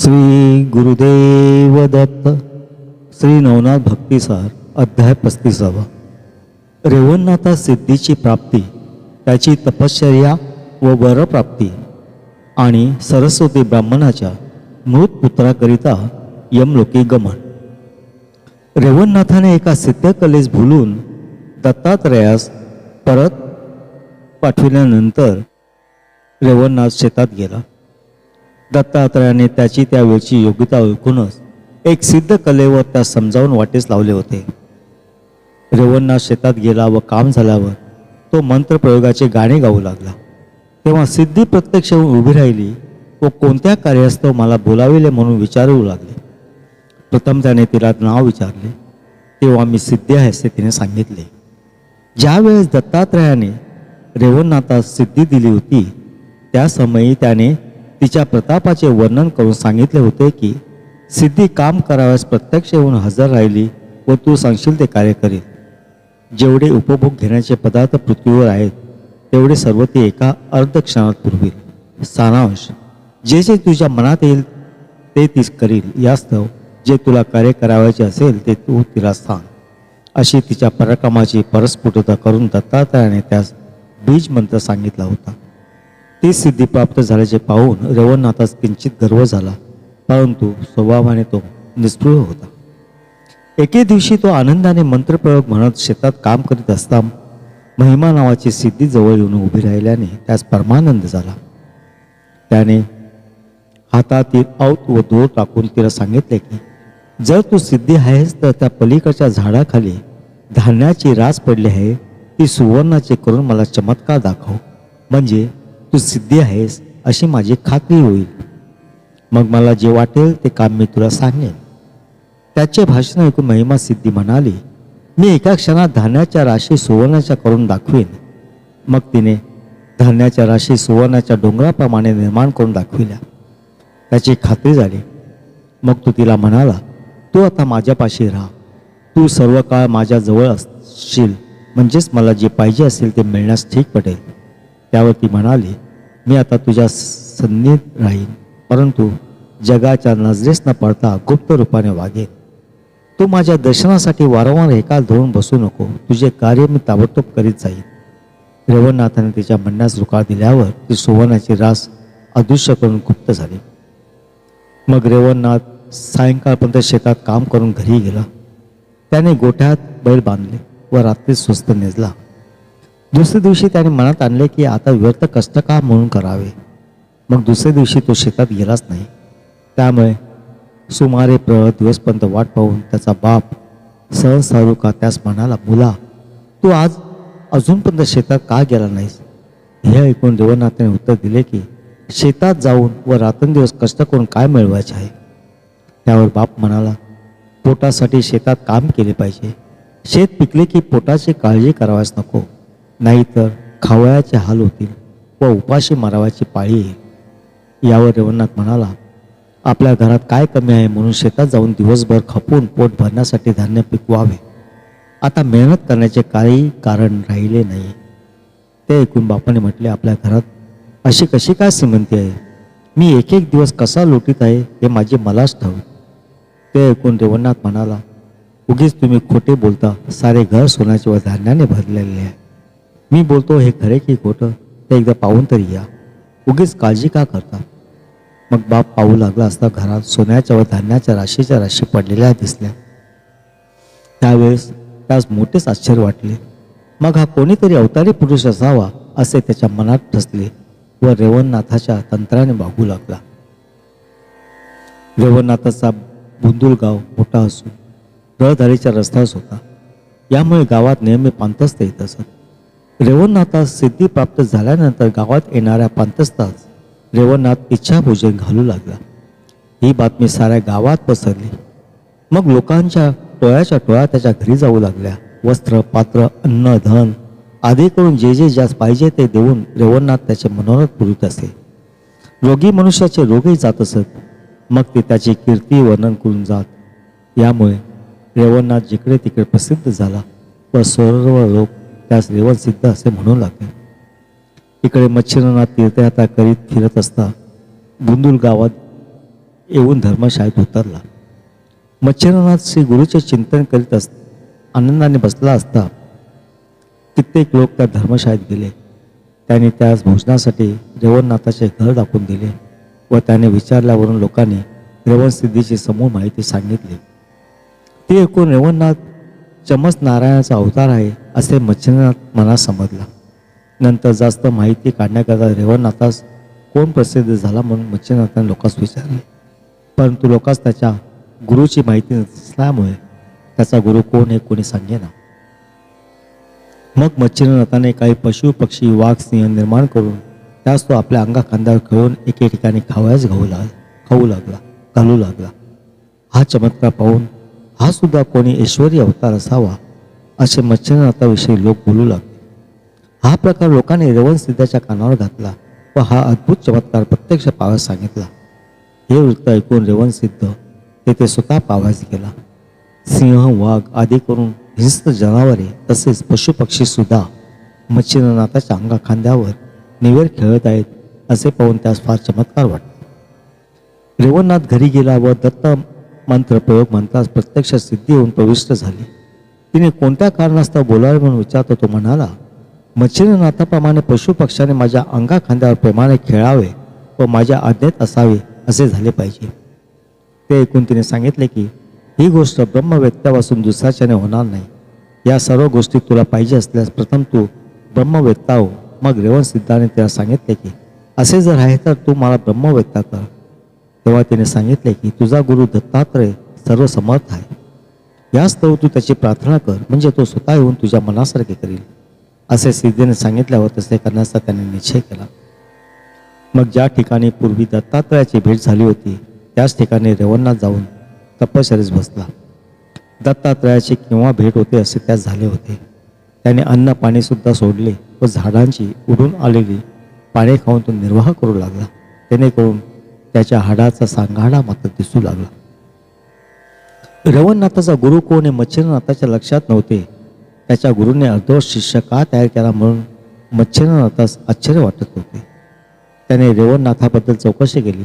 श्री गुरुदेव दत्त श्री नवनाथ भक्तिसार अध्याय पस्तीसावा. रेवणनाथा सिद्धीची प्राप्ती त्याची तपश्चर्या व वरप्राप्ती आणि सरस्वती ब्राह्मणाच्या मृत पुत्राकरिता यमलोकी गमन. रेवणनाथाने एका सिद्धकलेस भुलून दत्तात्रयास परत पाठविल्यानंतर रेवणनाथ शेतात गेला. दत्तात्रयाने त्याची त्यावेळची योग्यता ओळखूनच एक सिद्ध कलेवर त्या समजावून वाटेस लावले होते. रेवणनाथ शेतात गेला व काम झाल्यावर तो मंत्रप्रयोगाचे गाणे गाऊ लागला. तेव्हा सिद्धी प्रत्यक्ष होऊन उभी राहिली व कोणत्या कार्यास्तव मला बोलाविले म्हणून विचारू लागले. प्रथम त्याने तिला नाव विचारले. तेव्हा मी सिद्धी आहे असे तिने सांगितले. ज्यावेळेस दत्तात्रयाने रेवणनाथास सिद्धी दिली होती त्या समयी त्याने तिच्या प्रतापाचे वर्णन करून सांगितले होते की सिद्धी काम कराव्यास प्रत्यक्ष येऊन हजर राहिली व तू सांगशील ते कार्य करेल जेवढे उपभोग घेण्याचे पदार्थ पृथ्वीवर आहेत तेवढे सर्व ती एका अर्धक्षणात पुरवील. सारांश जे जे तुझ्या मनात येईल ते तीच करील. यास्तव जे तुला कार्य करावयाचे असेल ते तू तिला सांग. अशी तिच्या पराक्रमाची परस्फुटता करून दत्तात्रयाने त्यास बीज मंत्र सांगितला होता. ती सिद्धी प्राप्त झाल्याचे पाहून रवणनाथास किंचित गर्व झाला. परंतु स्वभावाने तो निस्पृह होता. एके दिवशी तो आनंदाने मंत्रप्रयोग म्हणत शेतात काम करीत असता महिमा नावाची सिद्धी जवळ येऊन उभी राहिल्याने त्यास परमानंद झाला. त्याने हातातील औत व दूर टाकून तिला सांगितले की जर तू सिद्धी आहेस तर त्या पलीकडच्या झाडाखाली धान्याची रास पडली आहे. ती सुवर्णाचे करून मला चमत्कार दाखव. म्हणजे तू सिद्धी आहेस अशी माझी खात्री होईल. मग मला जे वाटेल ते काम मी तुला सांगेन. त्याचे भाषण ऐकून महिमा सिद्धी म्हणाली मी एका क्षणात धान्याच्या राशी सुवर्णाच्या करून दाखवीन. मग तिने धान्याच्या राशी सुवर्णाच्या डोंगराप्रमाणे निर्माण करून दाखविल्या. त्याची खात्री झाली. मग तो तिला म्हणाला तू आता माझ्यापाशी राहा. तू सर्व काळ माझ्याजवळ असशील म्हणजेच मला जे पाहिजे असेल ते मिळण्यास ठीक पटेल त्यावर ती म्हणाली मी आता तुझ्या सन्नीत राहीन परंतु जगाच्या नजरेस न पडता गुप्त रूपाने वागेन. तू माझ्या दर्शनासाठी वारंवार एकाल धरून बसू नको तुझे कार्य मी ताबडतोब करीत जाईन. रेवणनाथाने तिच्या म्हणण्यास रुकार दिल्यावर ती सुवर्णाची रास अदृश्य करून गुप्त झाली. मग रेवणनाथ सायंकाळपर्यंत शेतात काम करून घरी गेला. त्याने गोठ्यात बैल बांधले व रात्री स्वस्त नेजला. दुसऱ्या दिवशी त्याने मनात आणले की आता व्यर्थ कष्ट का म्हणून करावे? मग दुसऱ्या दिवशी तो शेतात गेलाच नाही. त्यामुळे सुमारे प्रहर दिवसपर्यंत वाट पाहून त्याचा बाप सहसारुका त्यास म्हणाला मुला तू आज अजूनपर्यंत शेतात का गेला नाहीस? हे ऐकून देवनाथाने उत्तर दिले की शेतात जाऊन व रात्रंदिवस कष्ट करून काय मिळवायचे आहे? त्यावर बाप म्हणाला पोटासाठी शेतात काम केले पाहिजे. शेत पिकले की पोटाची काळजी करावयास नको. नाहीतर खावयाचे हाल होतील व उपाशी मारावाची पाळी येईल. यावर रेवणनाथ म्हणाला आपल्या घरात काय कमी आहे म्हणून शेतात जाऊन दिवसभर खपून पोट भरण्यासाठी धान्य पिकवावे. आता मेहनत करण्याचे काही कारण राहिले नाही. ते ऐकून बापाने म्हटले आपल्या घरात अशी कशी काय श्रीमंती आहे? मी एक एक दिवस कसा लोटीत आहे हे माझे मलाच ठाऊ ते ऐकून रेवणनाथ म्हणाला उगीच तुम्ही खोटे बोलता. सारे घर सोन्याचे व धान्याने भरलेले आहे. मी बोलतो हे खरे की खोटं? ते एकदा पाहून तरी या. उगीच काळजी का करता? मग बाप पाहू लागला असता घरात सोन्याच्या व धान्याच्या राशीच्या राशी पडलेल्या दिसल्या. त्यावेळेस त्यास मोठेच आश्चर्य वाटले. मग हा कोणीतरी अवतारी पुरुष असावा असे त्याच्या मनात ठसले व रेवणनाथाच्या तंत्राने वागू लागला. रेवणनाथाचा बुंदूल गाव मोठा असून रळधारीच्या रस्त्यास होता. यामुळे गावात नेहमी पांतस्त येत असत. रेवणनाथास सिद्धी प्राप्त झाल्यानंतर गावात येणाऱ्या पांतस्तास रेवणनाथ इच्छाभोजन घालू लागला. ही बातमी साऱ्या गावात पसरली. मग लोकांच्या टोळ्याच्या टोळ्या त्याच्या घरी जाऊ लागल्या. वस्त्र पात्र अन्न धन आदी करून जे जे ज्यास पाहिजे ते देऊन रेवणनाथ त्याचे मनोरथ पुरवित असे रोगी मनुष्याचे रोगही जात असत. मग ते त्याची कीर्ती वर्णन करून जात. यामुळे रेवणनाथ जिकडे तिकडे प्रसिद्ध झाला. व सर्व लोक त्यास रेवण सिद्ध असे म्हणू लागले. इकडे मच्छिरांना तीर्थयात्रा करीत फिरत असता बुंदुल गावात येऊन धर्मशाळेत उतरला. मच्छिंद्रनाथ श्री गुरुचे चिंतन करीत अस आनंदाने बसला असता कित्येक लोक त्या धर्मशाळेत गेले. त्यांनी त्यास भोजनासाठी रेवणनाथाचे घर दाखवून दिले व त्याने विचारल्यावरून लोकांनी रेवणसिद्धीची समूह माहिती सांगितली. ती ऐकून रेवणनाथ चमस नारायणाचा अवतार आहे असे मच्छिंद्रनाथ मला समजला. नंतर जास्त माहिती काढण्याकरता रेवणनाथास कोण प्रसिद्ध झाला म्हणून मच्छिंद्रनाथाने लोकांस विचारले. परंतु लोकांस त्याच्या गुरुची माहिती नसल्यामुळे त्याचा गुरु कोण हे कोणी सांगेना. मग मच्छिंद्रनाथाने काही पशु पक्षी वाघ सिंह निर्माण करून त्यास तो आपल्या अंगा खांद्यावर खेळून एके ठिकाणी खावयास घाऊ लाग खाऊ लागला घालू लागला. हा चमत्कार पाहून हा सुद्धा कोणी ऐश्वरी अवतार असावा असे मच्छिंद्रनाथाविषयी लोक बोलू लागले. हा प्रकार लोकांनी रेवण सिद्धाच्या कानावर घातला व हा अद्भुत चमत्कार प्रत्यक्ष पावास सांगितला. हे वृत्त ऐकून रेवण सिद्ध तेथे स्वतः पावास गेला सिंह वाघ आदी करून हिंस्र जनावरे तसेच पशुपक्षीसुद्धा मच्छिंद्रनाथाच्या अंगा खांद्यावर निवेर खेळत आहेत असे पाहून त्यास फार चमत्कार वाटला. रेवणनाथ घरी गेला व दत्त मंत्र प्रयोग म्हणताच प्रत्यक्ष सिद्धी होऊन प्रविष्ट झाली. तिने कोणत्या कारणास्तव बोलावे म्हणून विचारतो तो म्हणाला मच्छिंद्रनाथाप्रमाणे पशुपक्षाने माझ्या अंगा खांद्यावर प्रेमाने खेळावे व माझ्या आज्ञेत असावे असे झाले पाहिजे. ते ऐकून तिने सांगितले की ही गोष्ट ब्रह्मवेत्तापासून दुसऱ्याच्याने होणार नाही. या सर्व गोष्टी तुला पाहिजे असल्यास प्रथम तू ब्रह्मवेत्ता हो. मग रेवण सिद्धाने तिला सांगितले की असे जर आहे तर तू मला ब्रह्मवेत्ता कर. तेव्हा तिने सांगितले की तुझा गुरु दत्तात्रय सर्व समर्थ आहे यास्तव तू त्याची प्रार्थना कर म्हणजे तो स्वतः येऊन तुझ्या मनासारखे करील. असे सिद्धीने सांगितल्यावर तसे करण्याचा त्याने निश्चय केला. मग ज्या ठिकाणी पूर्वी दत्तात्रयाची भेट झाली होती त्याच ठिकाणी रेवणनाथ जाऊन तपश्चरीस बसला. दत्तात्रयाची केव्हा भेट होते असे त्यास झाले होते. त्याने अन्न पाणीसुद्धा सोडले व झाडांची उडून आलेली पाने खाऊन तो निर्वाह करू लागला. जेणेकरून त्याच्या हाडाचा सांगाडा मात्र दिसू लागला. रवणनाथाचा गुरु कोण हे मच्छिंद्रनाथाच्या लक्षात नव्हते. त्याच्या गुरुने अर्धवट शिष्य का तयार केला म्हणून मच्छिंद्रनाथास आश्चर्य वाटत होते. त्याने रेवणनाथाबद्दल चौकशी केली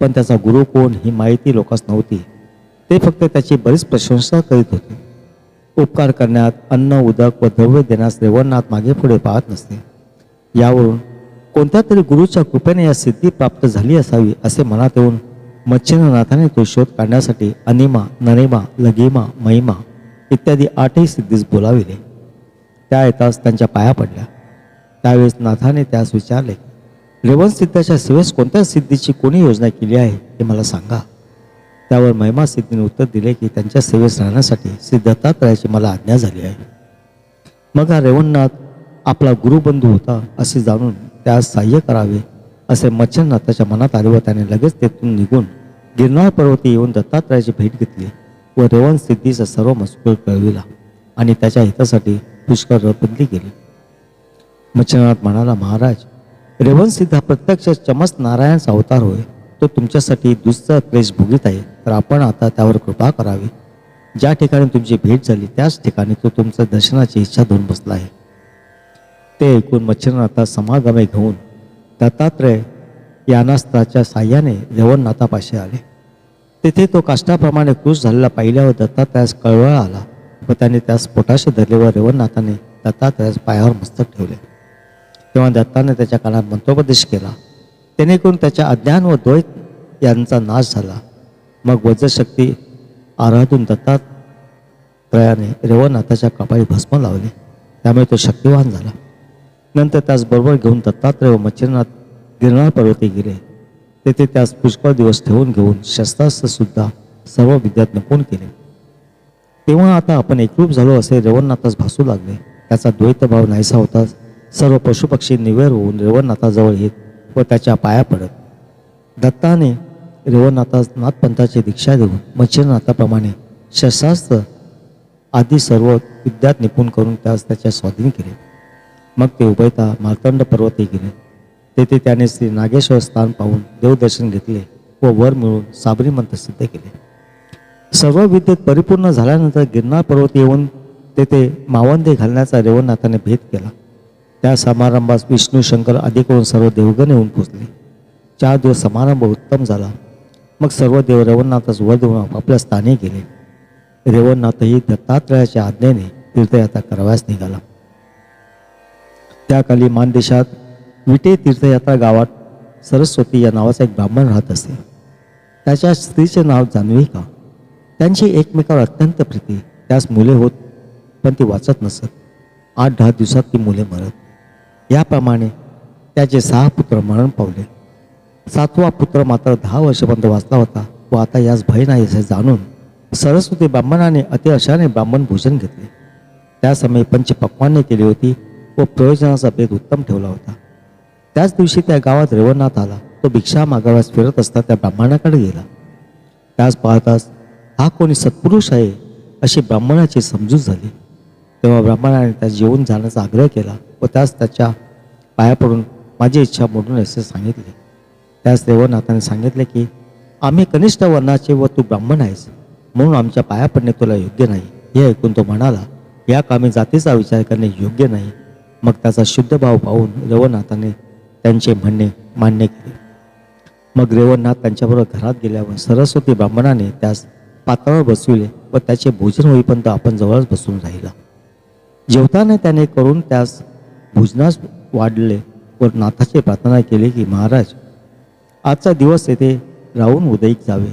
पण त्याचा गुरु कोण ही माहिती लोकांस नव्हती. ते फक्त त्याची बरीच प्रशंसा करीत होते. उपकार करण्यात अन्न उदक व द्रव्य देण्यास रेवणनाथ मागे पुढे पाहत नसते. यावरून कोणत्या तरी गुरुच्या कृपेने या सिद्धी प्राप्त झाली असावी असे मनात येऊन मच्छिंद्रनाथाने तो शोध काढण्यासाठी अनिमा नरेमा लगिमा महिमा इत्यादी आठही सिद्धीस बोलाविले. त्या येताच त्यांच्या पाया पडल्या. त्यावेळेस नाथाने त्यास विचारले रेवण सिद्धाच्या सेवेस कोणत्या सिद्धीची कोणी योजना केली आहे हे मला सांगा. त्यावर महिमा सिद्धीने उत्तर दिले की त्यांच्या सेवेस राहण्यासाठी श्री मला आज्ञा झाली आहे. मग हा रेवणनाथ आपला गुरुबंधू होता असे जाणून त्यास सहाय्य करावे असे मच्छरनाथाच्या मनात आले व त्याने लगेच तेथून निघून गिरनार पर्वती येऊन दत्तात्रयाची भेट घेतली व रेवण सिद्धीचा सर्व मजकूर कळविला आणि त्याच्या हितासाठी पुष्कळ रथबंदी केली. मच्छरनाथ म्हणाला महाराज रेवण सिद्ध हा प्रत्यक्ष चमस नारायणचा अवतार होय. तो तुमच्यासाठी दुसरा क्लेश भोगीत आहे. तर आपण आता त्यावर कृपा करावी. ज्या ठिकाणी तुमची भेट झाली त्याच ठिकाणी तो तुमच्या दर्शनाची इच्छा धरून बसला आहे. ते ऐकून मच्छरनाथा समागमे घेऊन दत्तात्रय यानास्त्राच्या साह्याने रेवणनाथापाशी आले. तेथे तो काष्टाप्रमाणे कृश झालेला पाहिल्यावर दत्तात्रयास कळवळा आला व त्याने त्यास पोटाशी धरले व रेवणनाथाने दत्तात्रयास पायावर मस्तक ठेवले. तेव्हा दत्ताने त्याच्या कानात मंत्रोपदेश केला. तेणेकरून त्याच्या अज्ञान व द्वैत यांचा नाश झाला. मग वज्रशक्ती आराधून दत्तात्रयाने रेवणनाथाच्या कपाळी भस्म लावले. त्यामुळे तो शक्तिवान झाला. नंतर त्यास बरोबर घेऊन दत्तात्रय व मच्छरनाथ गिरणार पर्वती गेले. तेथे त्यास पुष्कळ दिवस ठेवून घेऊन शस्त्रास्त्रसुद्धा सर्व विद्यात नपून केले? तेव्हा आता आपण एकरूप झालो असे रेवणनाथास भासू लागले. त्याचा द्वैतभाव नाहीसा होताच सर्व पशुपक्षी निवेर होऊन रेवणनाथाजवळ येत व त्याच्या पाया पडत. दत्ताने रेवणनाथास नाथपंथाची दीक्षा देऊन मच्छरनाथाप्रमाणे शस्त्रास्त्र आदी सर्व विद्यात निपुण करून त्यास त्याच्या स्वाधीन केले. मग ते उभयता मार्तंड पर्वती गेले. तेथे त्याने श्री नागेश्वर स्थान पाहून देवदर्शन घेतले व वर मिळून साबरी मंत्र सिद्ध केले. सर्व विद्येत परिपूर्ण झाल्यानंतर गिरनार पर्वत येऊन तेथे मावंदे घालण्याचा रेवणनाथाने भेद केला. त्या समारंभास विष्णू शंकर आदी करून सर्व देवगण येऊन पोचले. चार दिवस समारंभ उत्तम झाला. मग सर्व देव रेवणनाथास वर देऊन आपापल्या स्थानी गेले. रेवणनाथही दत्तात्रयाच्या आज्ञेने तीर्थयात्रा कराव्यास निघाला. त्याकाली मानदेशात विटे तीर्थयात्रा गावात सरस्वती या नावाचा एक ब्राह्मण राहत असे. त्याच्या स्त्रीचे नाव जान्हवी का? त्यांची एकमेकावर अत्यंत प्रीती. त्यास मुले होत पण ती वाचत नसत. आठ दहा दिवसात ती मुले मरत. याप्रमाणे त्याचे सहा पुत्र मरण पावले. सातवा पुत्र मात्र दहा वर्षपर्यंत वाचला होता. व आता यास भय नाही असे जाणून सरस्वती ब्राह्मणाने अतिअशाने ब्राह्मण भोजन घेतले. त्या समय पंचपक्वाने केली होती. व प्रयोजनाचा भेद उत्तम ठेवला होता। त्याच दिवशी त्या गावात रेवणनाथ आला. तो भिक्षा मागाव्यास फिरत असता त्या ब्राह्मणाकडे गेला. त्यास पाहताच हा कोणी सत्पुरुष आहे? अशी ब्राह्मणाची समजूत झाली. तेव्हा ब्राह्मणाने त्यास जेवून जाण्याचा आग्रह केला व त्यास त्याच्या पाया पडून माझी इच्छा मोडून असे सांगितले. त्यास रेवणनाथाने सांगितले की आम्ही कनिष्ठ वर्णाचे व तू ब्राह्मण आहेस. म्हणून आमच्या पाया पडणे तुला योग्य नाही. हे ऐकून तो म्हणाला या कामी जातीचा विचार करणे योग्य नाही. मग त्याचा शुद्ध भाव पाहून रवनाथाने त्यांचे म्हणणे मान्य केले. मग रेवणनाथ त्यांच्याबरोबर घरात गेल्यावर सरस्वती ब्राह्मणाने त्यास पात्रावर बसविले व त्याचे भोजन होईपर्यंत आपण जवळच बसून राहिला. जेवताना त्याने करून त्यास भोजनास वाढले व नाथाची प्रार्थना केली की महाराज आजचा दिवस येथे राहून उदयिक जावे.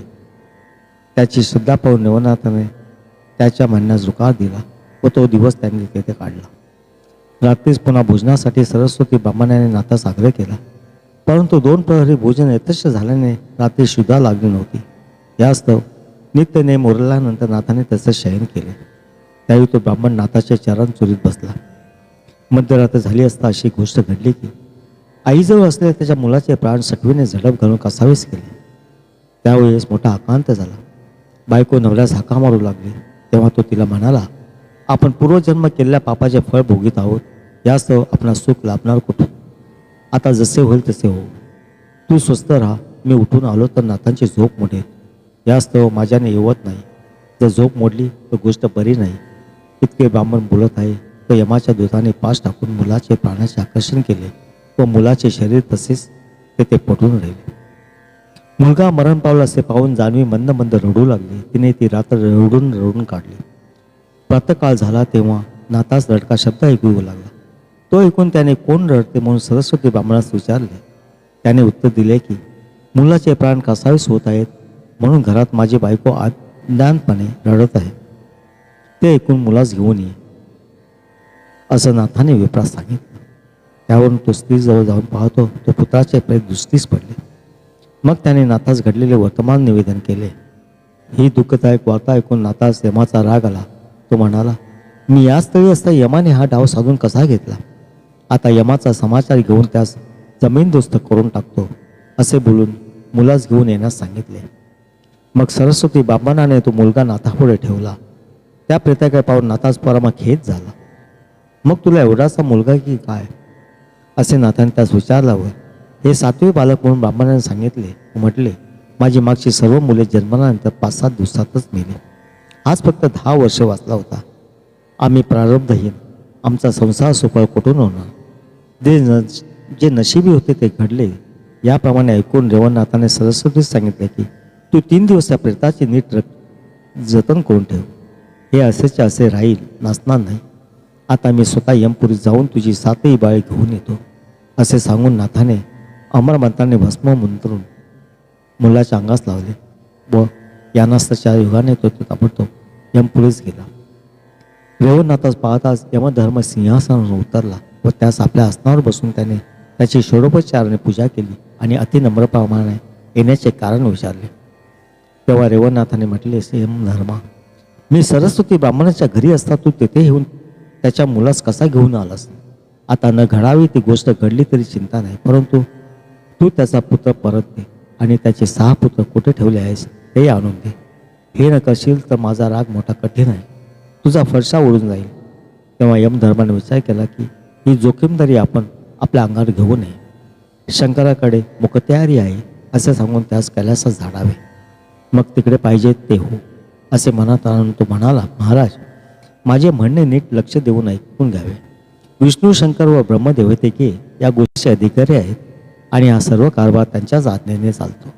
त्याची श्रद्धा पाहून रेवनाथाने त्याच्या म्हणण्यास रुकार दिला व तो दिवस त्यांनी तेथे काढला. रात्रीच पुन्हा भोजनासाठी सरस्वती ब्राह्मणाने नाथास आग्रह केला. परंतु दोन प्रहरी भोजन यथेच्छ झाल्याने रात्री शुद्धा लागली नव्हती. यास्तव नित्यने मोरल्यानंतर नाथाने त्याचं शयन केले. त्यावेळी तो ब्राह्मण नाथाच्या चरण चुरीत बसला. मध्यरात्र झाली असता अशी गोष्ट घडली की आईजवळ असलेल्या त्याच्या मुलाचे प्राण सटवीने झडप घालून कसावीस केले. त्यावेळेस मोठा आकांत झाला. बायको नवऱ्यास हाका मारू लागली. तेव्हा तो तिला म्हणाला आपण पूर्वजन्म केलेल्या पापाचे फळ भोगीत आहोत. यास्तव आपणास सुख लाभणार कुठून आता जसे होईल तसे हो तू स्वस्थ राहा. मी उठून आलो तर नाथांची झोप मोडेल. यास्तव माझ्याने येवत नाही. जर झोप मोडली तर गोष्ट बरी नाही. इतके ब्राह्मण बोलत आहे. तर यमाच्या दुधाने पास टाकून मुलाचे प्राणाचे आकर्षण केले. व मुलाचे शरीर तसेच तेथे पटून राहिले. मुलगा मरण पावला असे पाहून जान्हवी मंद मंद रडू लागली. तिने ती रात्र रडून रडून काढली. प्रातकाळ झाला तेव्हा नाताच रडका शब्द ऐकू लागला. तो ऐकून त्याने कोण रडते म्हणून सरस्वती ब्राह्मणास विचारले. त्याने उत्तर दिले की मुलाचे प्राण कसावीस होत आहेत? म्हणून घरात माझी बायको आज्ञानपणे रडत आहे. ते ऐकून मुलास घेऊन ये. असं नाथाने विप्रास सांगितलं. त्यावरून तो स्त्रीजवळ जाऊन पाहतो तो पुत्राचे प्रेत दुसरीच पडले. मग त्याने नाथास घडलेले वर्तमान निवेदन केले. ही दुःखदायक वार्ता ऐकून नाथास यमाचा राग आला. तो म्हणाला मी याच तरी असता यमाने हा डाव साधून कसा घेतला? आता यमाचा समाचार घेऊन त्यास जमीनदोस्त करून टाकतो असे बोलून मुलास घेऊन येण्यास सांगितले. मग सरस्वती बाबानाने तो मुलगा नाथापुढे ठेवला. त्या प्रेताकडे पाहून नाथास परमा खेद झाला. मग तुला एवढासा मुलगा की काय? असे नाथाने त्यास विचारल्यावर हे सातवे बालक म्हणून ब्राह्मणाने सांगितले म्हटले माझी मागची सर्व मुले जन्मल्यानंतर पाच सात दिवसातच मेले. आज फक्त दहा वर्ष वाचला होता. आम्ही प्रारब्धहीन. आमचा संसार सुफळ कुठून होणार? जे न जे नशिबी होते ते घडले याप्रमाणे ऐकून रेवणनाथाने सरस्वतीस सांगितले की तू तीन दिवस त्या प्रेताचे नीट रक जतन करून ठेव. हे असेचे असे राहील नाचणार नाही. आता मी स्वतः यमपुरीत जाऊन तुझी सातही बाळे घेऊन येतो. असे सांगून नाथाने अमरमंताने भस्म मुंतरून मुलाच्या अंगास लावले. व यानास्ताच्या युगाने तो तो ताबडतोब यमपुरीस गेला. रेवणनाथास पाहताच यमधर्म सिंहासनावर उतरला. व त्यास आपल्या आसनावर बसून त्याने त्याची षोडोपचाराने पूजा केली आणि अतिनम्रप्रमाणे येण्याचे कारण विचारले. तेव्हा रेवणनाथाने म्हटले यमधर्मा मी सरस्वती ब्राह्मणाच्या घरी असता तू तेथे येऊन त्याच्या मुलास कसा घेऊन आलास? आता न घडावी ती गोष्ट घडली तरी चिंता नाही परंतु तू त्याचा पुत्र परत दे आणि त्याचे सहा पुत्र कुठे ठेवले आहेस ते आणून दे. हे न करशील तर माझा राग मोठा कठीण आहे. तुझा फरशा उडून जाईल. तेव्हा यमधर्माने विचार केला की ही जोखीमदारी आपण आपल्या अंगावर घेऊ नये. शंकराकडे मुखत्यारी आहे असे सांगून त्यास कैलासात झाडावे. मग तिकडे पाहिजे ते हो असे मनात आणून तो म्हणाला महाराज माझे म्हणणे नीट लक्ष देऊन ऐकून घ्यावे. विष्णू शंकर व ब्रह्मदेवतेके या गोष्टीचे अधिकारी आहेत आणि हा सर्व कारभार त्यांच्याच आज्ञेने चालतो.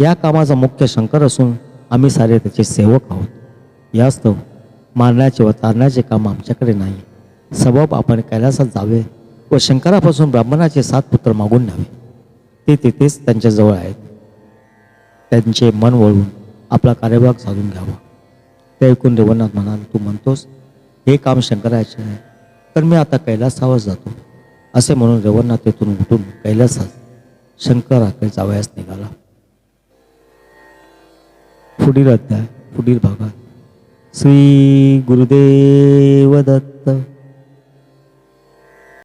या कामाचा मुख्य शंकर असून आम्ही सारे त्याचे सेवक आहोत. यास्तव मारण्याचे व तारण्याचे काम आमच्याकडे नाही. सबब आपण कैलासात जावे व शंकरापासून ब्राह्मणाचे सात पुत्र मागून न्यावे. ते तिथेच त्यांच्याजवळ आहेत. त्यांचे मन वळून आपला कार्यभाग साधून घ्यावा. ते ऐकून देवनाथ म्हणाल तू म्हणतोस हे काम शंकराचे आहे तर मी आता कैलासावर जातो. असे म्हणून रेवणनाथ तेथून उठून कैलासात शंकराकडे जावयास निघाला. पुढील अध्याय पुढील भागात. श्री गुरुदेव दत्त.